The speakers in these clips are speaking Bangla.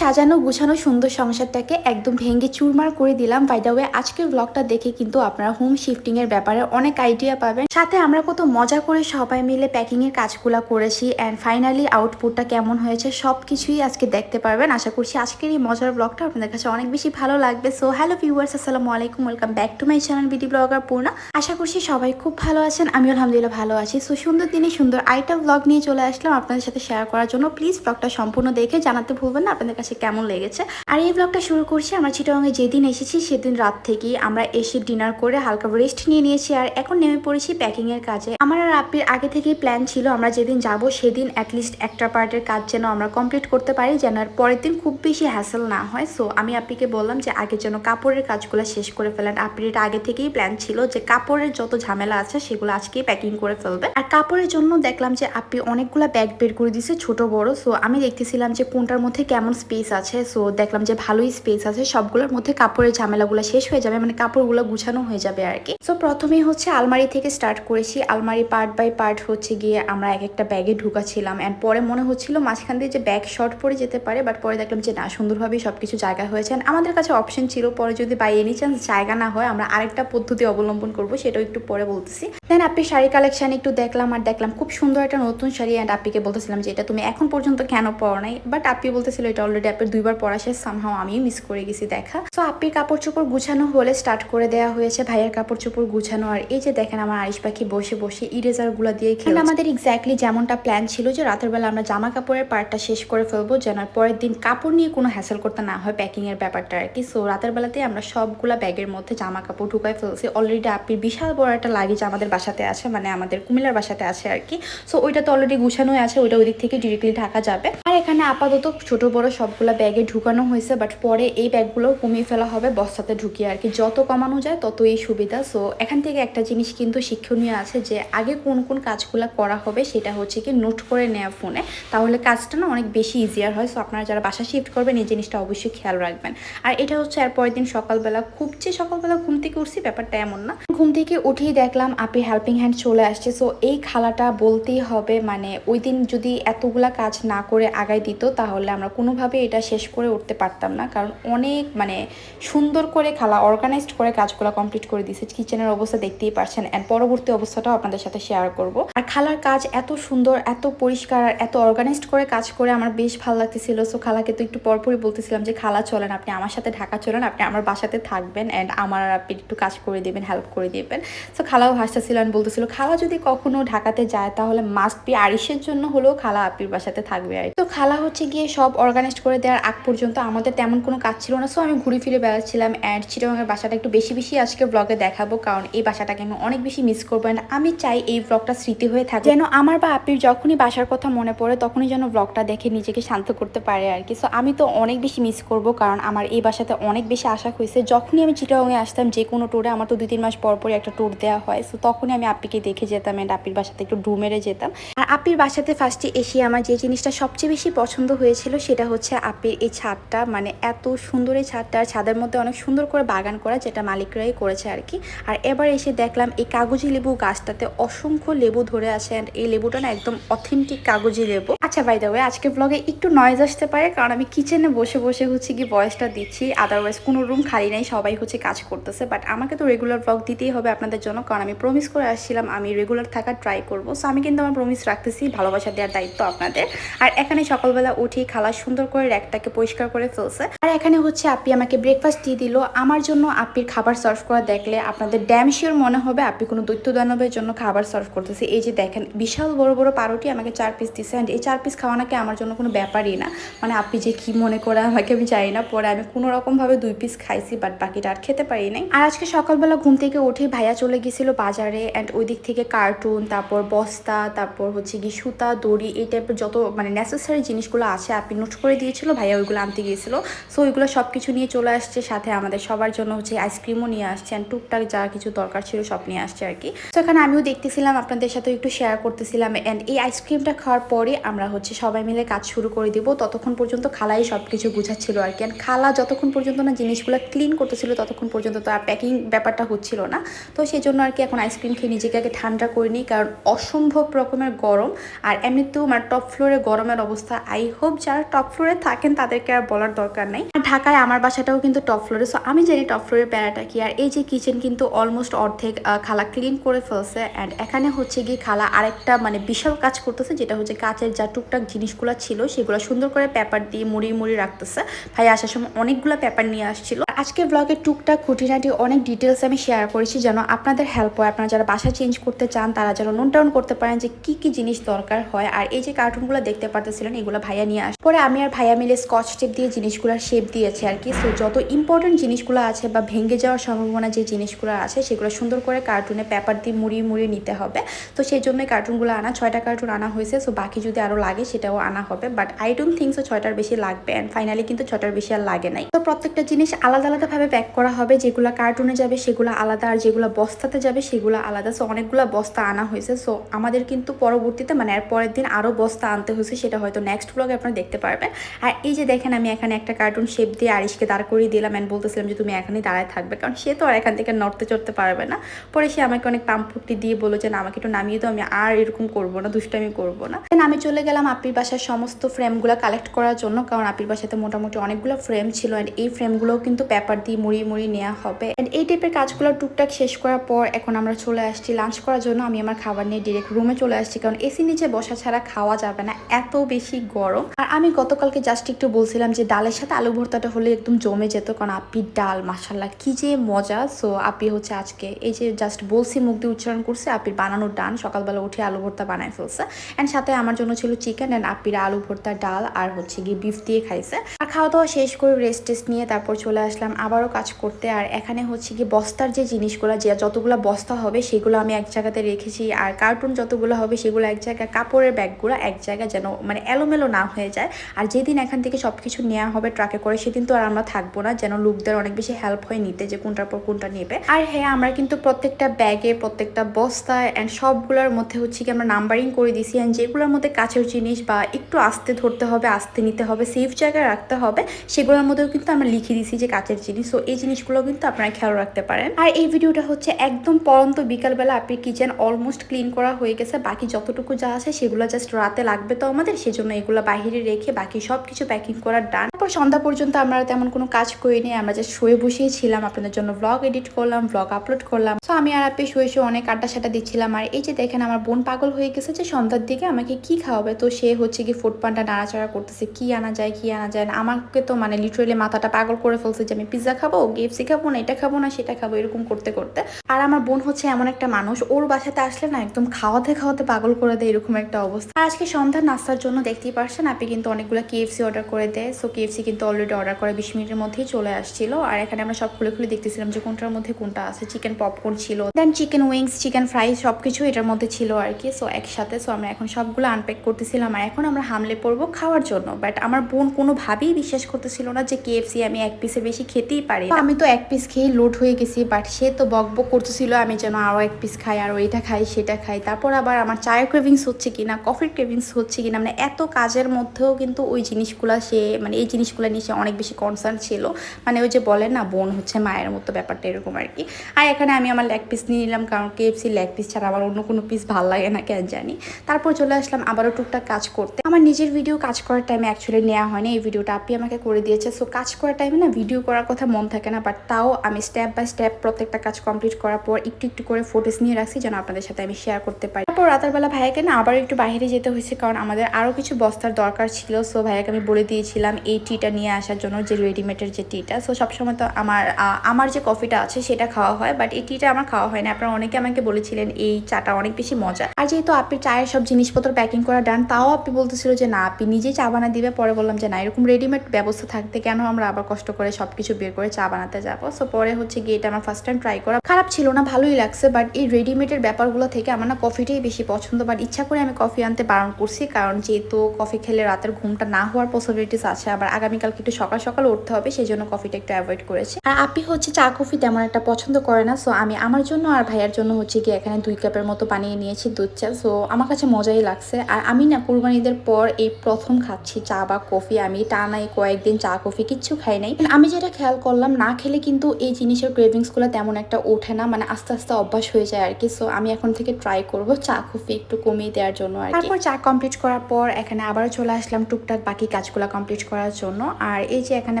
সাজানো, গুছানো সুন্দর সংসারটাকে একদম ভেঙে চুরমার করে দিলাম। বাই দ্য ওয়ে আজকের ব্লগটা দেখে কিন্তু আপনারা হোম শিফটিং এর ব্যাপারে অনেক আইডিয়া পাবেন। সাথে আমরা কত মজা করে সবাই মিলে প্যাকিং এর কাজগুলো করেছি অ্যান্ড ফাইনালি আউটপুটটা কেমন হয়েছে সব কিছুই আজকে দেখতে পারবেন। আশা করছি আজকের এই মজার ব্লগটা আপনাদের কাছে অনেক বেশি ভালো লাগবে। সো হ্যালো ভিউয়ার্স আসসালামু আলাইকুম। Welcome back to my channel BD blogger Purna আশা করছি সবাই খুব ভালো আছেন আমি আলহামদুলিল্লাহ ভালো আছি। সো সুন্দর দিনে সুন্দর আইটা ব্লগ নিয়ে চলে আসলাম আপনাদের সাথে শেয়ার করার জন্য। প্লিজ ব্লগটা সম্পূর্ণ দেখে জানাতে ভুলবেন না, আপনাদের কাছে কেমন লেগেছে। আর এই ব্লগটা শুরু করছি, আমরা চিটাগাঙে যেদিন এসেছি সেদিন রাত থেকেই আমরা এসে ডিনার করে হালকা রেস্ট নিয়ে নিয়েছি আর এখন নেমে পড়েছি এর কাজে। আমার আর আপির আগে থেকেই প্ল্যান ছিল আমরা যেদিন যাব সেদিন অ্যাটলিস্ট একটা পার্টের কাজ যেন আমরা কমপ্লিট করতে পারি, যেন আর পরের দিন খুব বেশি হ্যাসেল না হয়। সো আমি আপিকে বললাম যে আগে যেন কাপড়ের কাজগুলো শেষ করে ফেলেন আপির এটা আগে থেকেই প্ল্যান ছিল যে কাপড়ের যত ঝামেলা আছে সেগুলো আজকেই প্যাকিং করে ফেলবে। আর কাপড়ের জন্য দেখলাম যে আপনি অনেকগুলা ব্যাগ বের করে দিছে ছোট বড়। সো আমি দেখতেছিলাম যে কোনটার মধ্যে কেমন স্পেস আছে সো দেখলাম যে ভালোই স্পেস আছে, সবগুলোর মধ্যে কাপড়ের ঝামেলাগুলো শেষ হয়ে যাবে মানে কাপড়গুলো গুছানো হয়ে যাবে আর কি সো প্রথমেই হচ্ছে আলমারি থেকে স্টার্ট করেছি, আলমারি পার্ট বাই পার্ট হচ্ছে গিয়ে আমরা এক একটা ব্যাগে ঢুকাছিলাম অ্যান্ড পরে মনে হচ্ছিল মাঝখান দিয়ে যে ব্যাগ শর্ট পরে যেতে পারে বাট পরে দেখলাম যে না, সুন্দরভাবেই সবকিছু জায়গা হয়েছে আমাদের কাছে অপশন ছিল, পরে যদি বাই এনি চান্স জায়গা না হয়, আমরা আরেকটা পদ্ধতি অবলম্বন করব, সেটাও একটু পরে বলতেছি। দেন আপনি শাড়ি কালেকশন একটু দেখলাম, আর দেখলাম খুব সুন্দর একটা নতুন শাড়ি অ্যান্ড আপিকে বলতেছিলাম যে এটা তুমি এখন পর্যন্ত কেন পরো নাই বাট আপি বলতেছিল এটা অলরেডি আপনি দুইবার পরা শেষ সামহাও আমিও মিস করে গেছি দেখা। তো আপির কাপড় চোপড় গুছানো হলে স্টার্ট করে দেওয়া হয়েছে। ভাইয়ের কাপড় চোপড় গুছানো আর এই যে দেখেন আমার আরিশ পাখি বসে বসে ইরেজারগুলা দিয়ে খেলে আমাদের এক্স্যাক্টলি যেমনটা প্ল্যান ছিল যে রাতের বেলা আমরা জামা কাপড়ের পার্টটা শেষ করে ফেলব, যেন পরের দিন কাপড় নিয়ে কোনো হ্যাসেল করতে না হয় প্যাকিং এর ব্যাপারটা আর কি। সো রাতের বেলাতে আমরা সবগুলা ব্যাগের মধ্যে জামা কাপড় ঢুকাই ফেলছি। অলরেডি আপির বিশাল বড় একটা লাগেজ আমাদের বাসাতে আছে মানে আমাদের কুমিল্লার বাসাতে আছে আর কি। সো ওইটা তো অলরেডি গুছানোই আছে, ওইটা ওই দিক থেকে ডিরেক্টলি ঢাকা যাবে। আর এখানে আপাতত ছোট বড় সবগুলা ব্যাগে ঢুকানো হয়েছে বাট পরে এই ব্যাগগুলো কমিয়ে ফেলা হবে, বস্তাতে ঢুকিয়ে আর কি। যত কমানো যায়, ততই সুবিধা। সো এখান থেকে একটা জিনিস কিন্তু শিক্ষণীয় আছে যে, আগে কোন কোন কাজগুলো করা হবে সেটা হচ্ছে কি নোট করে নেওয়া ফোনে তাহলে কাজটা না অনেক বেশি ইজিয়ার হয়। সো আপনারা যারা বাসা শিফট করবেন, এই জিনিসটা অবশ্যই খেয়াল রাখবেন। আর এটা হচ্ছে আর পরের দিন সকালবেলা, খুব যে সকালবেলা ঘুম থেকে উঠছি, ব্যাপারটা এমন না। ঘুম থেকে উঠেই দেখলাম আপনি হেল্পিং হ্যান্ড চলে আসছে। সো এই খালাটা বলতেই হবে মানে ওই দিন যদি এতগুলা কাজ না করে আগায় দিত, তাহলে আমরা কোনোভাবে এটা শেষ করে উঠতে পারতাম না। কারণ অনেক মানে সুন্দর করে খালা অর্গানাইজড করে কাজগুলো কমপ্লিট করে দিয়েছে। কিচেনের অবস্থা দেখতেই পারছেন। অ্যান্ড পরবর্তী অবস্থাটাও আপনাদের সাথে শেয়ার করব। আর খালার কাজ এত সুন্দর, এত পরিষ্কার আর এত অর্গানাইজড করে কাজ করে আমার বেশ ভালো লাগতেছিল। সো খালাকে তো একটু পরপরই বলতেছিলাম যে, খালা, চলেন আপনি আমার সাথে ঢাকা চলেন। আপনি আমার বাসাতে থাকবেন অ্যান্ড আমার আপনি একটু কাজ করে দেবেন হেল্প করে দেবেন। সো খালাও হাসতেছিল and বলতেছিল, খালা যদি কখনো ঢাকাতে যায় তাহলে মাস্ট বি আরিসের জন্য হলেও খালা আপির বাসাতে থাকবে আর তো খালা হচ্ছে গিয়ে সব অর্গানাইজড করে দেওয়ার আগ পর্যন্ত আমাদের তেমন কোনো কাজ ছিল না। সো আমি ঘুরে ফিরে বেড়াচ্ছিলাম অ্যান্ড চিটাগাঙের বাসাটা একটু বেশি বেশি আজকে ব্লগে দেখাবো কারণ এই বাসাটাকে আমি অনেক বেশি মিস করব অ্যান্ড আমি চাই এই ব্লগটা স্মৃতি হয়ে থাকে যেন আমার বা আপির যখনই বাসার কথা মনে পড়ে, তখনই যেন ব্লগটা দেখে নিজেকে শান্ত করতে পারে আর কি। সো আমি তো অনেক বেশি মিস করব কারণ আমার এই বাসাতে অনেক বেশি আশা হয়েছে। যখনই আমি চিটাগাঙে আসতাম, যে কোনো ট্যুরে আমার তো দুই তিন মাস পর পরই একটা ট্যুর দেওয়া হয়। সো তখনই আমি আপিকে দেখে যেতাম অ্যান্ড আপির বাসাতে একটু ডু মেরে যেতাম। আর আপির বাসাতে ফার্স্টে এসে আমার যে জিনিসটা সবচেয়ে বেশি পছন্দ হয়েছিল, সেটা হচ্ছে আপির এই ছাদটা মানে এত সুন্দর এই ছাদটা, আর ছাদের মধ্যে অনেক সুন্দর করে বাগান করা যেটা মালিকরাই করেছে আর কি। আর এবার এসে দেখলাম এই কাগজি লেবু গাছটাতে অসংখ্য লেবু ধরে আছে অ্যান্ড এই লেবুটা না একদম অথেন্টিক কাগজি লেবু। আচ্ছা বাই দ্য আজকে ব্লগে একটু নয়েজ আসতে পারে, কারণ আমি কিচেনে বসে বসে হচ্ছে কি ভয়েসটা দিচ্ছি। আদারওয়াইজ কোনো রুম খালি নেই, সবাই হচ্ছে কাজ করতেছে। বাট আমাকে তো রেগুলার ব্লগ দিতেই হবে আপনাদের জন্য, কারণ আমি প্রমিস করে আসছিলাম আমি রেগুলার থাকার ট্রাই করব। সো আমি কিন্তু আমার প্রমিস রাখতেছি, ভালোবাসা দেওয়ার দায়িত্ব আপনাদের। আর এখানে সকালবেলা উঠি খালা সুন্দর করে র্যাকটাকে পরিষ্কার করে ফেলছে। আর এখানে হচ্ছে আপনি আমাকে ব্রেকফাস্ট দিয়ে দিল। আমার জন্য আপির খাবার সার্ভ করা দেখলে আপনাদের ড্যাম শিওর মনে হবে আপনি কোনো দৈত্য দানবের জন্য খাবার সার্ভ করতেছে। এই যে দেখেন, বিশাল বড় বড় পারোটি আমাকে চার পিস দিছে। অ্যান্ড এই চার পিস খাওয়ানাকে আমার জন্য কোনো ব্যাপারই না। মানে আপনি যে কি মনে করে আমাকে আমি জানি না। পরে আমি কোনো রকমভাবে দুই পিস খাইছি বাট বাকিটা আর খেতে পারি নাই। আর আজকে সকালবেলা ঘুম থেকে উঠে ভাইয়া চলে গেছিল বাজারে। অ্যান্ড ওই দিক থেকে কার্টুন তারপর বস্তা, তারপর হচ্ছে কি সুতা, দড়ি, এই টাইপের যত মানে নেসেসারি জিনিসগুলো আছে আপনি নোট করে দিয়েছিল ভাইয়া ওইগুলো আনতে গিয়েছিল। সো ওইগুলো সব কিছু নিয়ে চলে আসছে, সাথে আমাদের সবার জন্য হচ্ছে আইসক্রিমও নিয়ে আসছে অ্যান্ড টুকটাক যা কিছু দরকার ছিল সব নিয়ে আসছে আর কি। তো এখানে আমিও দেখতেছিলাম, আপনাদের সাথে একটু শেয়ার করতেছিলাম অ্যান্ড এই আইসক্রিমটা খাওয়ার পরে আমরা হচ্ছে সবাই মিলে কাজ শুরু করে দিব। ততক্ষণ পর্যন্ত খালাই সব কিছু গুছাচ্ছিল আর কি। অ্যান্ড খালা যতক্ষণ পর্যন্ত না জিনিসগুলো ক্লিন করতেছিল, ততক্ষণ পর্যন্ত তো আর প্যাকিং ব্যাপারটা হচ্ছিল না। তো সেই জন্য আর কি এখন আইসক্রিম খেয়ে নিজেকে আগে ঠান্ডা করে নিই, কারণ অসম্ভব রকমের গরম। আর এমনিতেও মানে টপ ফ্লোরে গরমের অবস্থা আই হোপ যারা টপ ফ্লোরে থাকেন, তাদেরকে আর বলার দরকার নাই। ঢাকায় আমার বাসাটাও কিন্তু টপ ফ্লোরে সো আমি জানি টপ ফ্লোরের প্যারাটা কি। আর এই যে কিচেন কিন্তু অলমোস্ট অর্ধেক খালা ক্লিন করে ফেলছে অ্যান্ড এখানে হচ্ছে গিয়ে খালা আরেকটা মানে বিশাল কাজ করতেছে, যেটা হচ্ছে কাচের যা টুকটাক জিনিসগুলো ছিল, সেগুলো সুন্দর করে পেপার দিয়ে মুড়ি মুড়ি রাখতেছে। ভাই আসার সময় অনেকগুলো পেপার নিয়ে আসছিল আজকে ব্লগে টুকটাক খুঁটিনাটি অনেক ডিটেলস আমি শেয়ার করেছি যেন আপনাদের হেল্প হয়। আপনারা যারা বাসা চেঞ্জ করতে চান, তারা যেন নোট ডাউন করতে পারেন যে কি কি জিনিস দরকার হয়। আর এই যে কার্টুনগুলো দেখতে পারতেছিলেন, এগুলো ভাইয়া নিয়ে আসে। পরে আমি আর ভাইয়া মিলে স্কচ টেপ দিয়ে জিনিসগুলোর শেপ দিয়েছি আর কি। সো যত ইম্পর্টেন্ট জিনিসগুলো আছে বা ভেঙে যাওয়ার সম্ভাবনা যে জিনিসগুলো আছে, সেগুলো সুন্দর করে কার্টুনে পেপার দিয়ে মুড়িয়ে মুড়িয়ে নিতে হবে। তো সেই জন্য কার্টুনগুলো আনা, ছয়টা কার্টুন আনা হয়েছে। সো বাকি যদি আরও লাগে, সেটাও আনা হবে। But I don't think so ছয়টার বেশি লাগবে। অ্যান্ড ফাইনালি কিন্তু ছয়টার বেশি আর লাগে নাই। তো প্রত্যেকটা জিনিস আলাদা আলাদাভাবে প্যাক করা হবে, যেগুলো কার্টুনে যাবে, সেগুলো আলাদা, আর যেগুলো বস্তাতে যাবে, সেগুলো আলাদা। সো অনেকগুলো বস্তা আনা হয়েছে। সো আমাদের কিন্তু পরবর্তীতে মানে এর পরের দিন আরও বস্তা আনতে হয়েছে, সেটা হয়তো নেক্সট ব্লগে আপনারা দেখতে পারবেন। আর এই যে দেখেন, আমি এখানে একটা কার্টুন শেপ দিয়ে আরিশকে দাঁড় করিয়ে দিলাম অ্যান্ড বলতেছিলাম যে, তুমি এখানেই দাঁড়ায় থাকবে। কারণ সে তো আর এখান থেকে নড়তে চড়তে পারবে না। পরে সে আমাকে অনেক পাম্পুটি দিয়ে বলল যে, না, আমাকে একটু নামিয়ে দাও, আমি আর এরকম করব না, দুষ্টামি করব না। Then আমি চলে গেলাম আপির বাসার সমস্ত ফ্রেমগুলো কালেক্ট করার জন্য, কারণ আপির বাসাতে মোটামুটি অনেকগুলো ফ্রেম ছিল অ্যান্ড এই ফ্রেমগুলোও কিন্তু পেপার দিয়ে মুড়িয়ে মুড়িয়ে নেওয়া হবে। অ্যান্ড এই টাইপের কাজগুলো টুকটাক শেষ করার পর এখন আমরা চলে আসছি লাঞ্চ করার জন্য। আমি আমার খাবার নিয়ে ডিরেক্ট রুমে চলে আসছি কারণ এসি নিচে বসা ছাড়া খাওয়া যাবে না, এত বেশি গরম। আর আমি গতকালকে জাস্ট একটু বলছিলাম যে ডালের সাথে আলু ভর্তাটা হলে একদম জমে যেত কারণ আপির ডাল মাসাল্লাহ কি যে মজা। সো আপি হচ্ছে আজকে এই যে জাস্ট বলছি মুখ দিয়ে উচ্চারণ করছে, আপির বানানোর ডান। সকালবেলা উঠে আলু ভর্তা বানায় ফেলছে। অ্যান্ড সাথে আমার জন্য ছিল চিকেন অ্যান্ড আপির আলু ভর্তা, ডাল আর হচ্ছে গিয়ে বিফ দিয়ে খাইছে। আর খাওয়া দাওয়া শেষ করে রেস্ট টেস্ট নিয়ে তারপর চলে আসলাম। আবারও কাজ করতে। আর এখানে হচ্ছে গিয়ে বস্তার যে জিনিসগুলো, যে যতগুলো বস্তা হবে সেগুলো আমি এক জায়গাতে রেখেছি। আর কার্টুন যতগুলো হবে সেগুলো এক জায়গায়, কাপড়ের ব্যাগগুলো এক জায়গায় যেন মানে এলোমেলো না হয়ে যায়। আর যেদিন এখান থেকে সব কিছু নেওয়া হবে ট্রাকে করে, সেদিন তো আর আমরা থাকব না, যেন লোকদের অনেক বেশি হেল্প হয় নিতে যে কোনটার পর কোনটা নেবে। আর হ্যাঁ আমরা কিন্তু প্রত্যেকটা ব্যাগে, প্রত্যেকটা বস্তায় অ্যান্ড সবগুলোর মধ্যে হচ্ছে কি আমরা নাম্বারিং করে দিছি। অ্যান্ড যেগুলোর মধ্যে কাছের জিনিস বা একটু আস্তে ধরতে হবে, আস্তে নিতে হবে সেফ জায়গায় রাখতে হবে, সেগুলোর মধ্যেও কিন্তু আমরা লিখে দিছি যে কাছের জিনিস। সো এই জিনিসগুলো কিন্তু আপনারা খেয়াল রাখতে পারেন। আর এই ভিডিওটা হচ্ছে একদম পরন্ত বিকালবেলা আপনি কিচেন অলমোস্ট ক্লিন করা হয়ে গেছে। বাকি যতটুকু যা আছে সেগুলো জাস্ট রাতে লাগবে তো আমাদের, সেজন্য এগুলো বাইরে রেখে বাকি সব কিছু প্যাকিং করার ডান তারপর সন্ধ্যা পর্যন্ত আমরা তেমন কোনো কাজ করিনি, আমরা জাস্ট শুয়ে বসিয়েছিলাম আপনাদের জন্য ব্লগ এডিট করলাম ব্লগ আপলোড করলাম। তো আমি আর আপনি শুয়ে শুয়ে অনেক আড্ডা সাড্ডা দিচ্ছিলাম। আর এই যে দেখেন আমার বোন পাগল হয়ে গেছে যে সন্ধ্যার দিকে আমাকে কি খাওয়াবে? তো সে হচ্ছে কি ফুড পানটা নাড়াচাড়া করতেছে, কি আনা যায়, কি আনা যায় না। আমাকে তো মানে লিটারেলি মাথাটা পাগল করে ফেলছে যে আমি পিৎজা খাব কেএফসি খাব না, এটা খাব না, সেটা খাব, এরকম করতে করতে। আর আমার বোন হচ্ছে এমন একটা মানুষ, ওর বাসাতে আসলে না একদম খাওয়াতে খাওয়াতে পাগল করে দেয় এরকম একটা অবস্থা। আজকে সন্ধ্যার নাস্তার জন্য দেখতেই পারছেন, আপনি কিন্তু অনেকগুলো কেএফসি অর্ডার করে দেয়। সো কেএফসি কিন্তু অলরেডি অর্ডার করে, বিশ মিনিটের মধ্যেই চলে আসছিল। আর এখানে আমরা সব খুলে খুলে দেখতেছিলাম যে কোনটার মধ্যে কোনটা আছে। চিকেন পপকর্ন ছিল then chicken wings chicken fry সব কিছু এটার মধ্যে ছিল আর কি। সো একসাথে সো আমরা এখন সবগুলো আনপ্যাক করতেছিলাম। আর এখন আমরা হামলে পড়ব খাওয়ার জন্য। বাট আমার বোন কোনোভাবেই বিশ্বাস করতেছিল না যে কেএফসি আমি এক পিসের বেশি খেতেই পারি আমি তো এক পিস খেয়ে লোড হয়ে গেছি বাট সে তো বক বক করতেছিল আমি যেন আরও এক পিস খাই, আর এটা খাই, সেটা খাই। তারপর আবার আমার চায়ের ক্রেভিংস হচ্ছে কিনা কফির ক্রেভিংস হচ্ছে কিনা মানে এত কাজের মধ্যেও কিন্তু ওই জিনিসগুলো সে মানে এই জিনিসগুলো নিয়ে সে অনেক বেশি কনসার্ন ছিল। মানে ওই যে বলে না, বোন হচ্ছে মায়ের মতো ব্যাপারটা এরকম আর কি। আর এখানে আমি আমার লেগ পিস নিয়ে নিলাম, কারণ কেএফসি লেগ পিস ছাড়া আমার অন্য কোনো পিস ভালো লাগে না, কেন জানি। তারপর চলে আসলাম আবারও টুকটাক কাজ করতে। আমার নিজের ভিডিও কাজ করার টাইমে অ্যাকচুয়ালি নেওয়া হয়নি, এই ভিডিওটা আপনি আমাকে করে দিয়েছে। সো কাজ করার টাইমে না ভিডিও করার কথা মন থাকে না বাট তাও আমি স্টেপ বাই স্টেপ প্রত্যেকটা কাজ কমপ্লিট করার পর একটু একটু করে ফটোস নিয়ে রাখছি যেন আপনাদের সাথে আমি শেয়ার করতে পারি। তারপর রাতের বেলা ভাইয়াকে না আবার একটু বাইরে যেতে হয়েছে, কারণ আমাদের আরও কিছু বস্তার দরকার ছিল। সো ভাইয়াকে আমি বলে দিয়েছিলাম এই টিটা নিয়ে আসার জন্য, যে রেডিমেডের যে টিটা সো সবসময় তো আমার আমার যে কফিটা আছে সেটা খাওয়া হয় বাট এই টিটা আমার খাওয়া হয় না। আপনারা অনেকে আমাকে বলেছিলেন এই চাটা অনেক বেশি মজা আর যেহেতু আপনি চায়ের সব জিনিসপত্র প্যাকিং করা ডান তাও আপনি বলতেছিল যে, না, আপনি নিজেই চা বানা দিবে। পরে বললাম যে, না, এরকম রেডিমেড ব্যবস্থা থাকতে কেন আমরা আবার কষ্ট করে সবকিছু বের করে চা বানাতে যাব? সো পরে হচ্ছে গিয়ে এটা আমার ফার্স্ট টাইম ট্রাই করা। খারাপ ছিল না, ভালোই লাগছে বাট এই রেডিমেডের ব্যাপারগুলো থেকে আমার না কফিটাই বেশি পছন্দ বাট ইচ্ছা করে আমি কফি আনতে বারণ করছি, কারণ যেহেতু কফি খেলে রাতের ঘুমটা না হওয়ার পসিবিলিটিস আছে, আবার আগামীকালকে একটু সকাল সকাল উঠতে হবে সেই জন্য কফিটা একটু অ্যাভয়েড করেছি। আর আপনি হচ্ছে চা কফি তেমন একটা পছন্দ করে না সো আমি আমার জন্য আর ভাইয়ার জন্য হচ্ছে গিয়ে এখানে দুই কাপের মতো বানিয়ে নিয়েছি দুধ চা সো আমার কাছে মজাই লাগছে। আর আমি না কুরবানিদের পর এই প্রথম খাচ্ছি চা বা কফি আমি টানাই কয়েকদিন চা, কফি কিচ্ছু খাই নাই। আমি যেটা খেয়াল করলাম, না খেলে কিন্তু এই জিনিসের ক্রেভিংসগুলো তেমন একটা ওঠে না মানে আস্তে আস্তে অভ্যাস হয়ে যায় আর কি সো আমি এখন থেকে ট্রাই করব চা, কফি একটু কমিয়ে দেওয়ার জন্য আর তারপর চা কমপ্লিট করার পর এখানে আবারও চলে আসলাম টুকটাক বাকি কাজগুলো কমপ্লিট করার জন্য। আর এই যে এখানে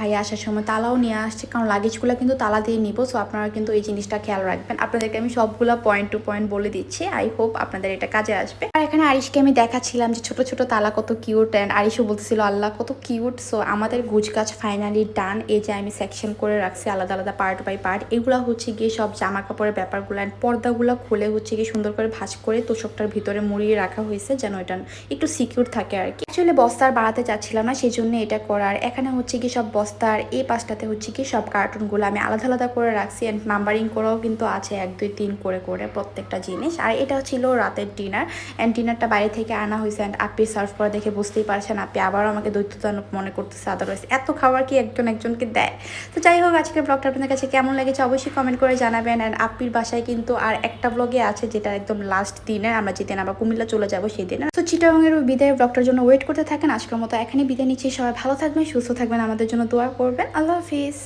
ভাইয়া আসার সময় তালাও নিয়ে আসছে, কারণ লাগেজগুলো কিন্তু তালা দিয়ে নিব সো আপনারা কিন্তু এই জিনিসটা খেয়াল রাখবেন। আপনাদেরকে আমি সবগুলো পয়েন্ট টু পয়েন্ট বলে দিচ্ছি আই হোপ আপনাদের এটা কাজে আসবে। আর এখানে আরিশকে আমি দেখাচ্ছিলাম যে ছোট ছোট তালা কত কিউট অ্যান্ড আরিশও বলতেছিল, আল্লাহ, কত কিউট সো আমাদের গুজ গাছ ফাইনালি ডান এই যে আমি সেকশন করে রাখছি, আলাদা আলাদা পার্ট বাই পার্ট এগুলো হচ্ছে গিয়ে সব জামা কাপড়ের ব্যাপারগুলো অ্যান্ড পর্দাগুলো খুলে হচ্ছে গিয়ে সুন্দর করে ভাঁজ করে তোষকটার ভিতরে মুড়িয়ে রাখা হয়েছে যেন এটা একটু সিকিউর থাকে আর কি। অ্যাকচুয়ালি বস্তার বাড়াতে চাচ্ছিলাম না সেই জন্য এটা করার। এখানে হচ্ছে কি সব বস্তার এই পাশটাতে হচ্ছে কি সব কার্টুনগুলো আমি আলাদা আলাদা করে রাখছি অ্যান্ড নাম্বারিং করেও কিন্তু আছে এক, দুই, তিন করে করে প্রত্যেকটা জিনিস। আর এটা ছিল রাতের ডিনার অ্যান্ড ডিনারটা বাইরে থেকে আনা হয়েছে অ্যান্ড আপনি সার্ভ করে দেখে বুঝতেই পারছেন, আপনি আবারও আমাকে দৈত্যতানক মনে করতেছে আদারওয়াইজ এত খাবার কি একজন একজনকে দেয়? তো যাই হোক, আজকের ব্লগটা আপনাদের কাছে কেমন লেগেছে অবশ্যই কমেন্ট করে জানাবেন। অ্যান্ড আপির বাসায় কিন্তু আর একটা ব্লগে আছে, যেটা একদম লাস্ট দিনে, আমরা যেদিন আবার কুমিল্লা চলে যাব সেই দিনে। তো চিটাগংয়ের বিদায় ব্লগটার জন্য ওয়েট করতে থাকেন। আজকের মতো এখানে বিদায় নিচ্ছি। সবাই ভালো থাকবেন, সুস্থ থাকবেন। আমাদের জন্য দোয়া করবেন। আল্লাহ হাফিজ।